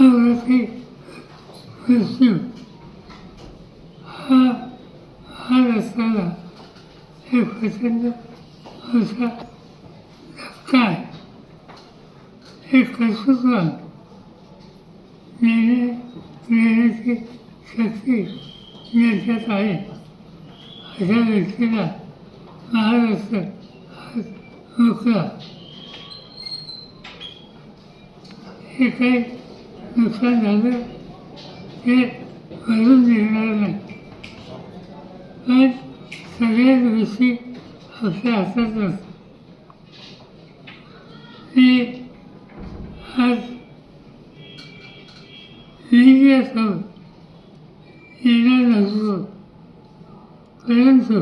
अवरती मृत्यू हा हा रस्त्याला एक प्रचंड मोठा धक्का आहे हे कर्तृत्वान नेणे नेण्याची शक्ती ज्याच्यात आहे अशा व्यक्तीला महाराष्ट्र हा हे काही नुकसान झालं ते भरून निघणार नाही. पण सगळ्याच गोष्टी आपल्या हातात नसतात मी आज मीडियासमोर येणार नसतो परंतु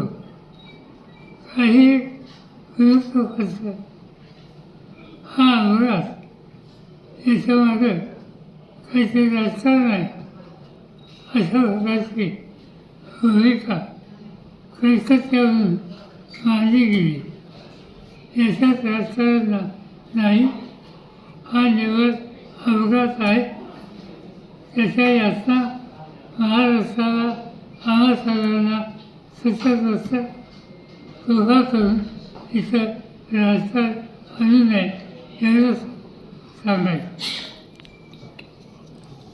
काही हा अंगरात याच्यामध्ये काहीतरी राजकारण नाही अशा प्रकारची भूमिका कलकत्त्यावरून मांडली गेली याच्यात राजकारण नाही हा निवड अपघात आहे त्याच्या यातना महाराष्ट्राला आम्हा सगळ्यांना सतत असतात करून इथं राजकारण आणू नये एवढंच सांगायचं.